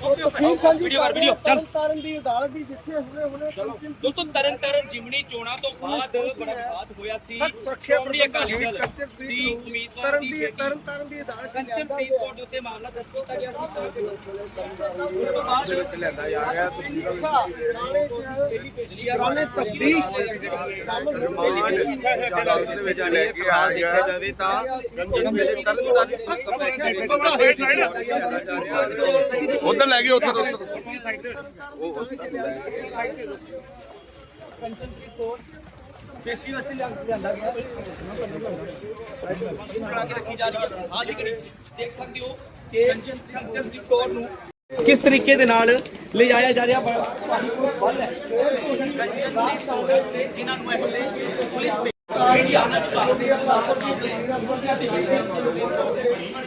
Video ਕਰ ਕਰ video ਚੱਲ ਤਾਰਨ ਦੀ ਅਦਾਲਤ ਦੀ ਜਿੱਥੇ ਹੁਣੇ ਹੁਣੇ ਦੋਸਤੋ ਤਰਨ ਤਾਰਨ ਜਿਮਣੀ ਚੋਣਾਂ ਤੋਂ ਬਾਅਦ ਬੜਾ ਵਿਵਾਦ ਹੋਇਆ ਸੀ ਸੁਰੱਖਿਆ ਸ਼੍ਰੋਮਣੀ ਅਕਾਲੀ ਦਲ ਦੀ ਉਮੀਦਵਾਰ ਤਰਨ ਦੀ ਦੀ ਤਰਨ ਤਾਰਨ ਦੀ ਅਦਾਲਤ ਦੀ ਕੰਚਨਪ੍ਰੀਤ ਕੌਰ ਦੇ ਉੱਤੇ ਮਾਮਲਾ ਦਰਜ ਕੀਤਾ ਗਿਆ ਸੀ ਉਸ ਤੋਂ ਬਾਅਦ ਲੈਂਦਾ ਜਾ ਰਿਹਾ ਪੁਰਾਣੇ ਤਬਦੀਸ਼ ਦੇ ਵਿੱਚ ਲੈ ਕੇ ਆ ਗਿਆ ਜਾਵੇ ਤਾਂ ਇਸ ਵੇਲੇ ਤਰਨ ਤਾਰਨ ਸਖਤ ਸੁਰੱਖਿਆ ਦੇ ਉਧਰ ਲੈ ਗਏ ਉਧਰ ਉਧਰ ਪੇਸ਼ੀ ਵਾਸਤੇ ਲਿਆਂਦਾ ਗਿਆ ਬਣਾ ਕੇ ਰੱਖੀ ਜਾ ਰਹੀ ਹੈ ਹਾਂ ਜਿਹੜੀ ਦੇਖ ਸਕਦੇ ਹੋ ਕਿ ਕੰਚਨਪ੍ਰੀਤ ਕੌਰ ਨੂੰ ਕਿਸ ਤਰੀਕੇ ਦੇ ਨਾਲ ਲਿਜਾਇਆ ਜਾ ਰਿਹਾ? ਬਲ ਹੈ ਜਿਨ੍ਹਾਂ ਨੂੰ ਇਸ ਵੇਲੇ ਪੁਲਿਸ ਪੁਲਿਸ ਸਟੇਸ਼ਨ ਜਾਰੀ ਹੈ ਹਲੇ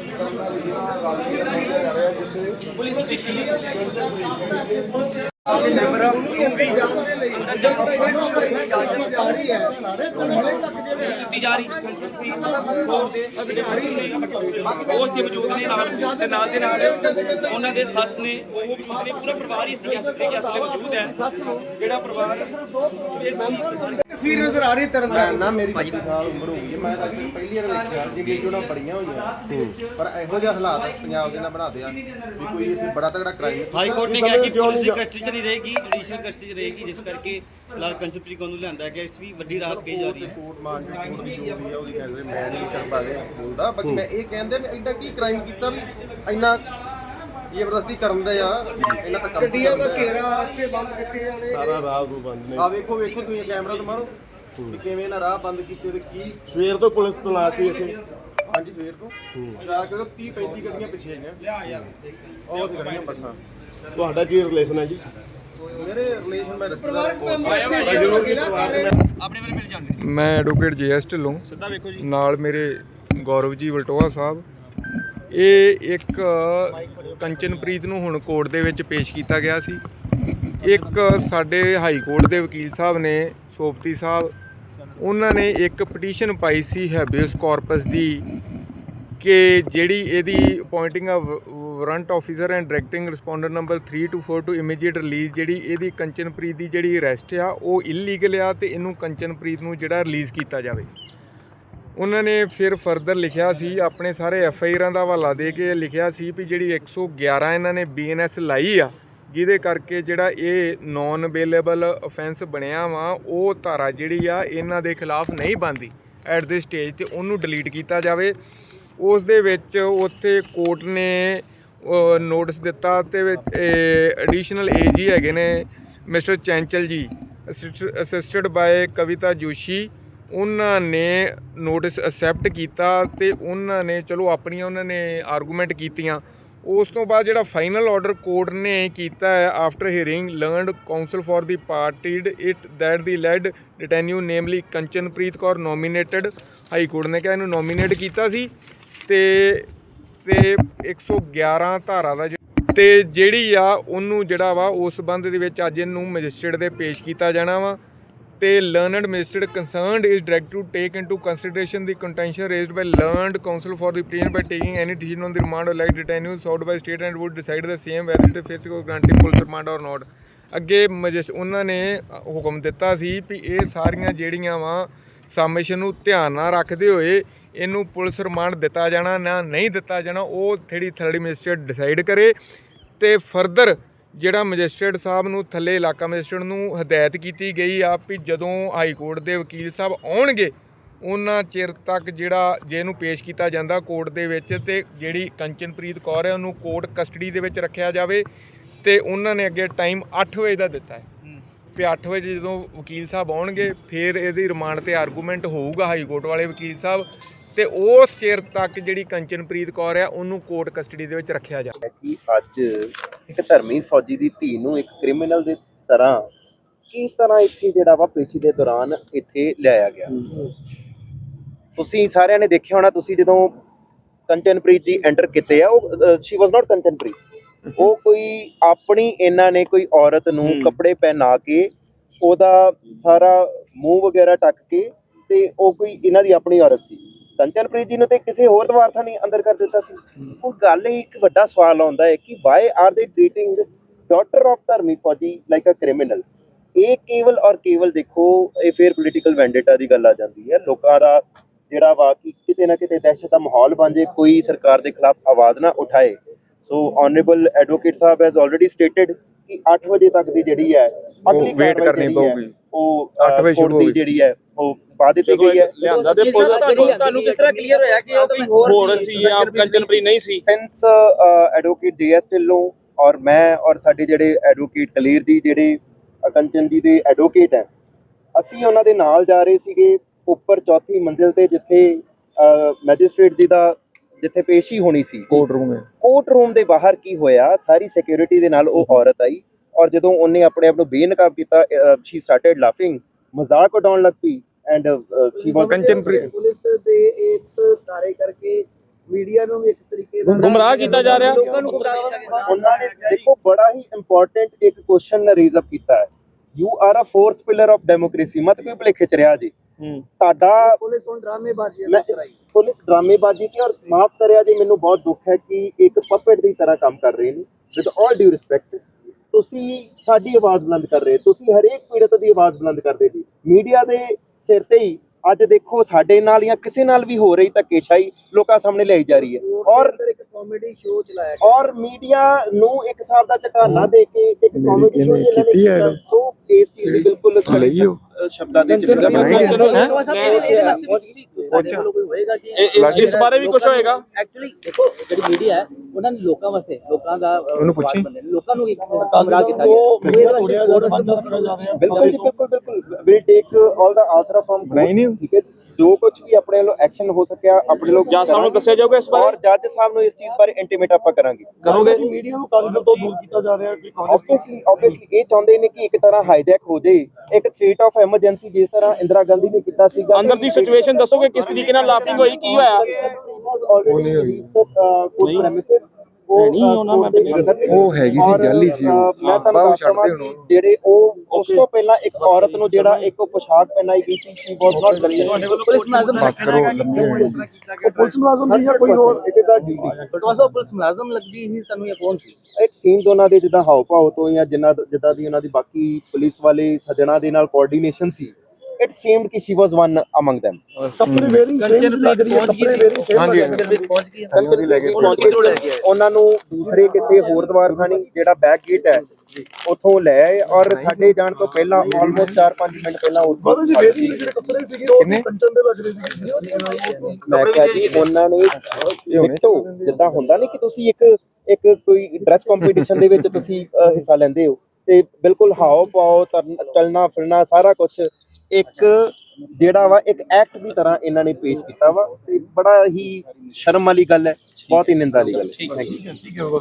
ਤੱਕ ਜਿਹੜੇ ਕੀਤੀ ਜਾ ਰਹੀ ਕੰਚਨਪ੍ਰੀਤ ਕੌਰ ਦੇ ਅਧਿਕਾਰੀ ਉਸ ਦੇ ਵਜੂਦ ਨੇ ਨਾਲ ਤੇ ਨਾਲ ਦੇ ਨਾਲ ਉਹਨਾਂ ਦੇ ਸੱਸ ਨੇ ਉਹ ਵੀ ਮੌਜੂਦ ਨੇ ਪੂਰਾ ਪਰਿਵਾਰ ਹੀ ਅਸੀਂ ਕਹਿ ਸਕਦੇ ਕਿ ਅਸਲੇ ਮੌਜੂਦ ਹੈ। ਜਿਹੜਾ ਪਰਿਵਾਰ ਫਿਰ ਵੀ ਤਸਵੀਰ ਨਜ਼ਰ ਆ ਰਹੀ ਤਰਨ ਤਾਰਨ ਨਾ ਮੇਰੀ 25 ਸਾਲ ਉਮਰ ਹੋ ਗਈ ਹੈ। ਮੈਂ ਤਾਂ ਪਹਿਲੀ ਵਾਰ ਵੇਖਿਆ। ਜਿੰਦਗੀ ਚੋਂ ਨਾ ਬੜੀਆਂ ਹੋਈਆਂ। ਪਰ ਇਹੋ ਜਿਹਾ ਹਾਲਾਤ ਪੰਜਾਬ ਦੇ ਨਾਲ ਬਣਾ ਦਿਆ ਵੀ ਕੋਈ ਇੱਥੇ ਬੜਾ ਤਗੜਾ ਕ੍ਰਾਈਮ ਹਾਈ ਕੋਰਟ ਨੇ ਕਿਹਾ ਕਿ ਪੁਲਿਸ ਦੀ ਕਸਟਡੀ 'ਚ ਨਹੀਂ ਰਹੇਗੀ ਜੁਡੀਸ਼ੀਅਲ ਕਸਟਡੀ 'ਚ ਰਹੇਗੀ ਜਿਸ ਕਰਕੇ ਫਿਲਹਾਲ ਕੰਚਨਪ੍ਰੀਤ ਕੌਰ ਨੂੰ ਲਿਆਂਦਾ ਗਿਆ ਇਸ ਵੀ ਵੱਡੀ ਰਾਹਤ ਕਹੀ ਜਾ ਰਹੀ ਹੈ। ਕੋਰਟ ਦੀ ਕੋਰਟ ਦੀ ਜੋ ਵੀ ਹੈ ਉਹਦੀ ਕਹਿੰਦੇ ਮੈਂ ਨਹੀਂ ਕਰ ਪਾ ਰਿਹਾ ਬੋਲਦਾ ਬਾਕੀ ਮੈਂ ਇਹ ਕਹਿੰਦੇ ਵੀ ਐਡਾ ਕੀ ਕ੍ਰਾਈਮ ਕੀਤਾ ਵੀ ਇੰਨਾ ਜ਼ਬਰਦਸਤੀ ਕਰਨ ਦਾ ਆ ਇਹਨਾਂ ਤੱਕ ਗੱਡੀਆਂ ਦਾ ਘੇਰਾ ਰਸਤੇ ਬੰਦ ਕੀਤੇ ਜਾਣੇ ਸਾਰਾ ਰਾਹ ਨੂੰ ਬੰਦ ਨੇ। ਆ ਵੇਖੋ ਵੇਖੋ ਤੁਸੀਂ ਕੈਮਰਾ ਤੋਂ ਮਾਰੋ ਵੀ ਕਿਵੇਂ ਨਾ ਰਾਹ ਬੰਦ ਕੀਤੇ ਤੇ ਕੀ ਸਵੇਰ ਤੋਂ ਪੁਲਿਸ ਤਲਾਸ਼ ਸੀ ਇੱਥੇ। ਹਾਂਜੀ ਸਵੇਰ ਤੋਂ। ਜਾ ਕੇ 30 35 ਗੱਡੀਆਂ ਪਿੱਛੇ ਆਈਆਂ। ਉਹ ਤੇ ਖੜੀਆਂ ਬੱਸਾਂ। ਤੁਹਾਡਾ ਕੀ ਰਿਲੇਸ਼ਨ ਹੈ ਜੀ? ਮੇਰੇ ਰਿਲੇਸ਼ਨ ਮੈਂ ਰਿਸ਼ਤੇਦਾਰ ਆਪਣੇ ਬਾਰੇ ਮਿਲ ਜਾਂਦੇ ਮੈਂ ਐਡਵੋਕੇਟ ਜੀਐਸ ਢਿੱਲੋਂ। ਸਿੱਧਾ ਵੇਖੋ ਜੀ। ਨਾਲ ਮੇਰੇ ਗੌਰਵ ਜੀ ਵਲਟੋਆ ਸਾਹਿਬ। ਇਹ ਇੱਕ ਕੰਚਨਪ੍ਰੀਤ ਨੂੰ ਹੁਣ ਕੋਰਟ ਦੇ ਵਿੱਚ ਪੇਸ਼ ਕੀਤਾ ਗਿਆ ਸੀ। ਇੱਕ ਸਾਡੇ ਹਾਈ ਕੋਰਟ ਦੇ ਵਕੀਲ ਸਾਹਿਬ ਨੇ ਸੋਪਤੀ ਸਾਹਿਬ। ਉਹਨਾਂ ਨੇ ਇੱਕ ਪਟੀਸ਼ਨ ਪਾਈ ਸੀ ਹੈਬੀਅਸ ਕਾਰਪਸ ਦੀ ਕਿ ਜਿਹੜੀ ਇਹਦੀ appointing a warrant officer and directing respondent number 324 to immediate release ਜਿਹੜੀ ਇਹਦੀ ਕੰਚਨਪ੍ਰੀਤ ਦੀ ਜਿਹੜੀ ਅਰੈਸਟ ਆ, ਉਹ ਇਲੀਗਲ ਆ ਤੇ ਇਹਨੂੰ ਕੰਚਨਪ੍ਰੀਤ ਨੂੰ ਜਿਹੜਾ ਰਿਲੀਜ਼ ਕੀਤਾ ਜਾਵੇ। ਉਹਨਾਂ ਨੇ ਫਿਰ ਫਰਦਰ ਲਿਖਿਆ ਸੀ, ਆਪਣੇ ਸਾਰੇ ਐਫ ਆਈ ਆਰਾਂ ਦਾ ਹਵਾਲਾ ਦੇ ਕੇ ਲਿਖਿਆ ਸੀ ਵੀ ਜਿਹੜੀ 111 ਇਹਨਾਂ ਨੇ ਬੀਐਨਐਸ ਲਾਈ ਆ, ਜਿਹਦੇ ਕਰਕੇ ਜਿਹੜਾ ਇਹ ਨਾਨ ਅਵੇਲੇਬਲ ਅਫੈਂਸ ਬਣਿਆ ਵਾ, ਉਹ ਧਾਰਾ ਜਿਹੜੀ ਆ ਇਹਨਾਂ ਦੇ ਖਿਲਾਫ ਨਹੀਂ ਬਣਦੀ ਐਟ ਦਿਸ ਸਟੇਜ ਤੇ ਉਹਨੂੰ ਡਿਲੀਟ ਕੀਤਾ ਜਾਵੇ। ਉਸ ਦੇ ਵਿੱਚ ਉੱਥੇ ਕੋਰਟ ਨੇ ਨੋਟਿਸ ਦਿੱਤਾ ਤੇ ਵਿੱਚ ਐਡੀਸ਼ਨਲ ਏਜੀ ਹੈਗੇ ਨੇ ਮਿਸਟਰ ਚੈਂਚਲ ਜੀ ਅਸਿਸਟਡ ਬਾਏ ਕਵਿਤਾ ਜੋਸ਼ੀ। ਉਹਨਾਂ ਨੇ ਨੋਟਿਸ ਅਸੈਪਟ ਕੀਤਾ ਤੇ ਉਹਨਾਂ ਨੇ, ਚਲੋ ਆਪਣੀਆਂ ਉਹਨਾਂ ਨੇ ਆਰਗੂਮੈਂਟ ਕੀਤੀਆਂ। ਉਸ ਤੋਂ ਬਾਅਦ ਜਿਹੜਾ ਫਾਈਨਲ ਆਰਡਰ ਕੋਰਟ ਨੇ ਕੀਤਾ ਹੈ after hearing learned counsel for the parties it that the lad detenue namely Kanchanpreet Kaur nominated high court ਨੇ ਕਿਹਾ ਇਹਨੂੰ ਨੋਮੀਨੇਟ ਕੀਤਾ ਸੀ ਤੇ ਤੇ 111 ਧਾਰਾ ਦਾ ਤੇ ਜਿਹੜੀ ਆ ਉਹਨੂੰ ਜਿਹੜਾ ਵਾ ਉਸ ਸੰਬੰਧ ਦੇ ਵਿੱਚ ਅੱਜ ਇਹਨੂੰ ਮੈਜਿਸਟ੍ਰੇਟ ਦੇ ਪੇਸ਼ ਕੀਤਾ ਜਾਣਾ ਵਾ ਤੇ learned magistrate concerned is directed to take into consideration the contention raised by learned counsel for the petition by taking any decision on the remand or like detenue sought by state and would decide the same whether it fits ਕੋ granting police remand ਔਰ ਨਾਟ ਅੱਗੇ ਮੈਜਿਸ ਉਹਨਾਂ ਨੇ ਹੁਕਮ ਦਿੱਤਾ ਸੀ ਵੀ ਇਹ ਸਾਰੀਆਂ ਜਿਹੜੀਆਂ ਵਾ ਸਬਮਿਸ਼ਨ ਨੂੰ ਧਿਆਨ ਨਾਲ ਰੱਖਦੇ ਹੋਏ ਇਹਨੂੰ ਪੁਲਿਸ ਰਿਮਾਂਡ ਦਿੱਤਾ ਜਾਣਾ ਨਾ ਨਹੀਂ ਦਿੱਤਾ ਜਾਣਾ ਉਹ ਥੇੜੀ ਥਰਡ ਮੈਜਿਸਟ੍ਰੇਟ ਡਿਸਾਈਡ ਕਰੇ ਤੇ ਫਰਦਰ ਜਿਹੜਾ ਮੈਜਿਸਟ੍ਰੇਟ ਸਾਹਿਬ ਨੂੰ ਥੱਲੇ ਇਲਾਕਾ ਮੈਜਿਸਟ੍ਰੇਟ ਨੂੰ ਹਦਾਇਤ ਕੀਤੀ ਗਈ ਆ ਵੀ ਜਦੋਂ ਹਾਈ ਕੋਰਟ ਦੇ ਵਕੀਲ ਸਾਹਿਬ ਆਉਣਗੇ ਉਹਨਾਂ ਚਿਰ ਤੱਕ ਜਿਹੜਾ ਜੇ ਇਹਨੂੰ ਪੇਸ਼ ਕੀਤਾ ਜਾਂਦਾ ਕੋਰਟ ਦੇ ਵਿੱਚ ਤੇ ਜਿਹੜੀ ਕੰਚਨਪ੍ਰੀਤ ਕੌਰ ਹੈ ਉਹਨੂੰ ਕੋਰਟ ਕਸਟਡੀ ਦੇ ਵਿੱਚ ਰੱਖਿਆ ਜਾਵੇ ਤੇ ਉਹਨਾਂ ਨੇ ਅੱਗੇ ਟਾਈਮ 8 ਵਜੇ ਦਾ ਦਿੱਤਾ ਹੈ। ਵੀ 8 ਵਜੇ ਜਦੋਂ ਵਕੀਲ ਸਾਹਿਬ ਆਉਣਗੇ ਫਿਰ ਇਹਦੀ ਰਿਮਾਂਡ ਤੇ ਆਰਗੂਮੈਂਟ ਹੋਊਗਾ ਹਾਈ ਕੋਰਟ ਵਾਲੇ ਵਕੀਲ ਸਾਹਿਬ ਤੇ ਉਸ ਚਿਰ ਤੱਕ ਜਿਹੜੀ ਕੰਚਨਪ੍ਰੀਤ ਕੌਰ ਆ ਉਹਨੂੰ ਕੋਰਟ ਕਸਟਡੀ ਦੇ ਵਿੱਚ ਰੱਖਿਆ ਜਾ ਕਿ ਅੱਜ ਇੱਕ ਧਰਮੀ ਫੌਜੀ ਦੀ ਧੀ ਨੂੰ ਇੱਕ ਕ੍ਰਿਮੀਨਲ ਦੇ ਤਰ੍ਹਾਂ ਕਿਸ ਤਰ੍ਹਾਂ ਇੱਥੇ ਜਿਹੜਾ ਵਾ ਪੇਸ਼ੀ ਦੇ ਦੌਰਾਨ ਇੱਥੇ ਲਿਆਇਆ ਗਿਆ? ਤੁਸੀਂ ਸਾਰਿਆਂ ਨੇ ਦੇਖਿਆ ਹੋਣਾ ਤੁਸੀਂ ਜਦੋਂ ਕੰਚਨਪ੍ਰੀਤ ਜੀ ਐਂਟਰ ਕੀਤੇ ਆ ਉਹ ਸ਼ੀ ਵਾਸ ਨਾਟ ਕੰਚਨਪ੍ਰੀਤ। ਉਹ ਕੋਈ ਆਪਣੀ ਇਹਨਾਂ ਨੇ ਕੋਈ ਔਰਤ ਨੂੰ ਕੱਪੜੇ ਪਹਿਨਾ ਕੇ ਉਹਦਾ ਸਾਰਾ ਮੂੰਹ ਵਗੈਰਾ ਟੱਕ ਕੇ ਤੇ ਉਹ ਕੋਈ ਇਹਨਾਂ ਦੀ ਆਪਣੀ ਔਰਤ ਸੀ। ਕੰਚਨਪ੍ਰੀਤ ਜੀ ਨੂੰ ਤੇ ਕਿਸੇ ਹੋਰ ਦਵਾਰਥਾ ਨਹੀਂ ਅੰਦਰ ਕਰ ਦਿੱਤਾ ਸੀ ਹੁਣ ਗੱਲ ਇਹ ਇੱਕ ਵੱਡਾ ਸਵਾਲ ਆਉਂਦਾ ਹੈ ਕਿ why are they treating daughter of ਧਰਮੀ ਫੌਜੀ ਲਾਈਕ ਅ ਕ੍ਰਿਮੀਨਲ ਇਹ ਕੇਵਲ ਔਰ ਕੇਵਲ ਦੇਖੋ ਇਹ ਫਿਰ ਪੋਲੀਟੀਕਲ ਵੈਂਡੇਟਾ ਦੀ ਗੱਲ ਆ ਜਾਂਦੀ ਹੈ ਲੋਕਾਂ ਦਾ ਜਿਹੜਾ ਵਾ ਕਿ ਕਿਤੇ ਨਾ ਕਿਤੇ ਦਹਿਸ਼ਤ ਦਾ ਮਾਹੌਲ ਬਣ ਜੇ ਕੋਈ ਸਰਕਾਰ ਦੇ ਖਿਲਾਫ ਆਵਾਜ਼ ਨਾ ਉਠਾਏ so honourable advocate sahib has already stated ਕਿ 8 ਵਜੇ ਤੱਕ ਦੀ ਜਿਹੜੀ ਹੈ ਅਗਲੀ ਕਾਰਵਾਈ ਕਰਨੀ ਪਊਗੀ। ਉਹ ਅੱਠ ਅ, ਵਜੇ ਕੋਰਟ ਸ਼ੁਰੂ ਹੋਈ। ਜਿਹੜੀ ਹੈ ਉਹ ਪਾ ਦਿੱਤੀ ਗਈ ਹੈ। ਲਿਆਂਦਾ ਤੇ ਤੁਹਾਨੂੰ ਤੁਹਾਨੂੰ ਕਿਸ ਤਰ੍ਹਾਂ ਕਲੀਅਰ ਹੋਇਆ ਕਿ ਉਹ ਕੋਈ ਹੋਰ ਹੋਰ ਸੀ ਆਪ ਕੰਚਨਪ੍ਰੀਤ ਨਹੀਂ ਸੀ? ਸਿੰਸ ਐਡਵੋਕੇਟ ਜੀਐਸ ਢਿੱਲੋਂ ਔਰ ਮੈਂ ਔਰ ਸਾਡੇ ਜਿਹੜੇ ਐਡਵੋਕੇਟ ਕਲੀਰ ਜੀ ਜਿਹੜੇ ਕੰਚਨ ਜੀ ਦੇ ਐਡਵੋਕੇਟ ਹੈ ਅਸੀਂ ਉਹਨਾਂ ਦੇ ਨਾਲ ਜਾ ਰਹੇ ਸੀਗੇ ਉੱਪਰ ਚੌਥੀ ਮੰਜ਼ਿਲ ਤੇ ਜਿੱਥੇ ਮੈਜਿਸਟ੍ਰੇਟ ਜੀ ਦਾ ਜਿੱਥੇ ਪੇਸ਼ੀ ਹੋਣੀ ਸੀ। ਕੋਰਟ ਰੂਮ ਹੈ। ਕੋਰਟ ਰੂਮ ਦੇ ਬਾਹਰ ਕੀ ਹੋਇਆ ਸਾਰੀ ਸਿਕਿਉਰਿਟੀ ਦੇ ਨਾਲ ਉਹ ਔਰਤ ਆਈ ਔਰ ਜਦੋਂ ਉਹਨੇ ਆਪਣੇ ਆਪ ਨੂੰ ਬੇਨਕਾਬ ਕੀਤਾ ਸ਼ੀ ਸਟਾਰਟਡ ਲਾਫਿੰਗ ਮਜ਼ਾਕ ਉਡਾਉਣ ਲੱਗ ਪਈ। And she was Kanchanpreet police ਦੇ ਇਸ ਸਾਰੇ ਕਰਕੇ ਮੀਡੀਆ ਨੂੰ ਵੀ ਇੱਕ ਤਰੀਕੇ ਦਾ ਗੁੰਮਰਾਹ ਕੀਤਾ ਜਾ ਰਿਹਾ। ਲੋਕਾਂ ਨੂੰ ਗੁੰਮਰਾਹ। ਉਹਨਾਂ ਨੇ ਦੇਖੋ ਬੜਾ ਹੀ ਇੰਪੋਰਟੈਂਟ ਇੱਕ ਕੁਐਸਚਨ ਰੇਜ਼ ਅਪ ਕੀਤਾ ਹੈ। You are a fourth pillar of democracy ਮਤ ਕੋਈ ਭੁਲੇਖੇ ਚ ਰਿਹਾ ਜੀ। ਤੁਹਾਡਾ ਪੁਲਿਸ ਹੁਣ ਡਰਾਮੇਬਾਜ਼ੀ ਮੈਂ ਪੁਲਿਸ ਡਰਾਮੇਬਾਜ਼ੀ ਤੇ ਔਰ ਮਾਫ ਕਰਿਆ ਜੀ ਮੈਨੂੰ ਬਹੁਤ ਦੁੱਖ ਹੈ ਕਿ ਇੱਕ ਪਪਟ ਦੀ ਤਰ੍ਹਾਂ ਕੰਮ ਕਰ ਰਹੇ ਨੇ। ਵਿਦ ਆਲ ਡਿਊ ਰਿਸਪੈਕਟ ਤੁਸੀਂ ਸਾਡੀ ਆਵਾਜ਼ ਬੁਲੰਦ ਕਰ ਰਹੇ ਤੁਸੀਂ ਹਰੇਕ ਪੀੜਤ ਦੀ ਆਵਾਜ਼ ਬੁਲੰਦ ਕਰਦੇ ਜੀ। ਮੀਡੀਆ ਦੇ ਸਿਰ ਤੇ ਹੀ। ਅੱਜ ਦੇਖੋ ਸਾਡੇ ਨਾਲ ਜਾਂ ਕਿਸੇ ਨਾਲ ਵੀ ਹੋ ਰਹੀ ਧੱਕੇਸ਼ਾਹੀ ਲੋਕਾਂ ਸਾਹਮਣੇ ਲਿਆਈ ਜਾ ਰਹੀ ਹੈ। ਔਰ ਇੱਕ ਕਾਮੇਡੀ ਸ਼ੋਅ ਚਲਾਇਆ ਔਰ ਮੀਡੀਆ ਨੂੰ ਇੱਕ ਹਿਸਾਬ ਦਾ ਝਕਾਨਾ ਦੇ ਕੇ ਇੱਕ ਕਾਮੇਡੀ ਸ਼ੋਅ ਇਹਨੇ ਕੀਤੀ ਹੈ ਇਹਨੂੰ। ਸੋ ਇਸ ਚੀਜ਼ ਦੀ ਬਿਲਕੁਲ ਸ਼ਬਦਾਂ ਦੇ ਵਿੱਚ ਹੋਏਗਾ ਜੀ ਇਹ- ਇਸ ਬਾਰੇ ਵੀ ਕੁਝ ਹੋਏਗਾ? ਐਕਚੁਅਲੀ ਦੇਖੋ ਜਿਹੜੀ ਮੀਡੀਆ ਹੈ ਉਹਨਾਂ ਨੇ ਲੋਕਾਂ ਵਾਸਤੇ ਲੋਕਾਂ ਦਾ ਉਹਨੂੰ ਪੁੱਛੀ। ਲੋਕਾਂ ਨੂੰ ਇੱਕ ਕਮਰਾ ਕੀਤਾ ਗਿਆ। ਬਿਲਕੁਲ ਜੀ ਬਿਲਕੁਲ ਬਿਲਕੁਲ ਵਿਲ ਟੇਕ ਆਲ ਦਾ ਆਸਰਾ ਫਰਮ ਨਹੀਂ, ਨਹੀਂ। ਠੀਕ ਹੈ ਜੀ? ਜੋ ਕੁਝ ਵੀ ਆਪਣੇ ਵੱਲੋਂ ਐਕਸ਼ਨ ਹੋ ਸਕਿਆ ਆਪਣੇ ਲੋਕ ਜੱਜ ਸਾਹਿਬ ਨੂੰ ਦੱਸਿਆ ਜਾਊਗਾ ਇਸ ਬਾਰੇ? ਔਰ ਜੱਜ ਸਾਹਿਬ ਨੂੰ ਇਸ ਚੀਜ਼ ਬਾਰੇ ਇੰਟੀਮੇਟ ਆਪਾਂ ਕਰਾਂਗੇ। ਕਰੋਗੇ? ਮੀਡੀਆ ਨੂੰ ਕਾਨੂੰਨ ਤੋਂ ਦੂਰ ਕੀਤਾ ਜਾ ਰਿਹਾ ਕਿ ਆਬਵੀਅਸਲੀ ਆਬਵੀਅਸਲੀ ਇਹ ਚਾਹੁੰਦੇ ਨੇ ਕਿ ਇੱਕ ਤਰ੍ਹਾਂ ਹਾਈਜੈਕ ਹੋ ਜਾਏ ਇੱਕ ਸਟੇਟ ਆਫ ਐਮਰਜੈਂਸੀ ਜਿਸ ਤਰ੍ਹਾਂ ਇੰਦਰਾ ਗਾਂਧੀ ਨੇ ਕੀਤਾ ਸੀਗਾ। ਅੰਦਰ ਦੀ ਸਿਚੁਏਸ਼ਨ ਦੱਸੋਗੇ ਕਿਸ ਤਰੀਕੇ ਨਾਲ ਲਾਫਿੰਗ ਹੋਈ ਕੀ ਹੋਇਆ? ਉਹ ਨਹੀਂ ਹੋਈ। ਨਹੀਂ ਮੈਂ ਉਹ ਹੈਗੀ ਸੀ, ਜਾਲੀ ਸੀ ਉਹ। ਮੈਂ ਤੁਹਾਨੂੰ ਬਾਹਰ ਦੱਸ ਦਵਾਂ ਛੱਡਦੇ ਕਿ ਜਿਹੜੇ ਉਹ ਉਸ ਤੋਂ ਪਹਿਲਾਂ ਇੱਕ ਔਰਤ ਨੂੰ ਜਿਹੜਾ ਇੱਕ ਪੋਸ਼ਾਕ ਪਹਿਨਾਈ ਗਈ ਸੀ she was not concerned police ਮੁਲਾਜ਼ਮ ਕਰੋ ਪੁਲਿਸ ਮੁਲਾਜ਼ਮ ਸੀ ਜਾਂ ਕੋਈ ਹੋਰ? It is a duty ਬਟਵਾਸਾ police ਮੁਲਾਜ਼ਮ ਲੱਗਦੀ ਸੀ ਤੁਹਾਨੂੰ ਇਹ ਕੌਣ ਸੀ? ਇਟ ਸੀਮਸ ਉਹਨਾਂ ਦੇ ਜਿੱਦਾਂ ਹਾਵ ਭਾਵ ਤੋਂ ਜਾਂ ਜਿੰਨਾ ਜਿੱਦਾਂ ਦੀ ਉਹਨਾਂ ਦੀ ਬਾਕੀ ਪੁਲਿਸ ਵਾਲੇ ਸੱਜਣਾ ਦੇ ਨਾਲ ਕੋਆਰਡੀਨੇਸ਼ਨ ਸੀ ਇਟ ਸੀਮਡ ਕਿ she was one among them. ਕੱਪੜੇ ਵੇਅਰਿੰਗ ਸੇਮ ਲੱਗ ਰਹੀ ਹੈ ਕੱਪੜੇ ਵੇਅਰਿੰਗ ਸੇਮ ਹਾਂਜੀ। ਪਹੁੰਚ ਗਈ ਉਹਦੀ ਲੈ ਕੇ ਪਹੁੰਚ ਗਏ ਉਹਨਾਂ ਨੂੰ ਦੂਸਰੇ ਕਿਸੇ ਹੋਰ ਦਵਾਰਖਾਨੀ ਜਿਹੜਾ ਬੈਕ ਗੇਟ ਹੈ ਉਥੋਂ ਲੈ ਆਏ ਔਰ ਸਾਡੇ ਜਾਣ ਤੋਂ ਪਹਿਲਾਂ ਆਲਮੋਸਟ 4-5 ਮਿੰਟ ਪਹਿਲਾਂ ਉੱਥੋਂ ਜੀ ਵੇਅਰਿੰਗ ਜਿਹੜੇ ਕੱਪੜੇ ਸੀਗੇ ਉਹ ਕੰਚਨ ਦੇ ਲੱਗ ਰਹੇ ਸੀਗੇ। ਮੈਂ ਕਿਹਾ ਜੀ ਉਹਨਾਂ ਨੇ ਦੇਖੋ ਜਿੱਦਾਂ ਹੁੰਦਾ ਨਹੀਂ ਕਿ ਤੁਸੀਂ ਇੱਕ ਇੱਕ ਕੋਈ ਡਰੈਸ ਕੰਪੀਟੀਸ਼ਨ ਦੇ ਵਿੱਚ ਤੁਸੀਂ ਹਿੱਸਾ ਲੈਂਦੇ ਹੋ ਤੇ ਬਿਲਕੁਲ ਹਾਓ ਪਾਓ ਤਰਨ- ਚੱਲਣਾ ਫਿਰਨਾ ਸਾਰਾ ਕੁਝ ਇੱਕ ਜਿਹੜਾ ਵਾ ਇੱਕ ਐਕਟ ਦੀ ਤਰ੍ਹਾਂ ਇਹਨਾਂ ਨੇ ਪੇਸ਼ ਕੀਤਾ ਵਾ ਤੇ ਬੜਾ ਹੀ ਸ਼ਰਮ ਵਾਲੀ ਗੱਲ ਹੈ ਬਹੁਤ ਹੀ ਨਿੰਦਾ ਵਾਲੀ ਗੱਲ ਹੈ। Thank you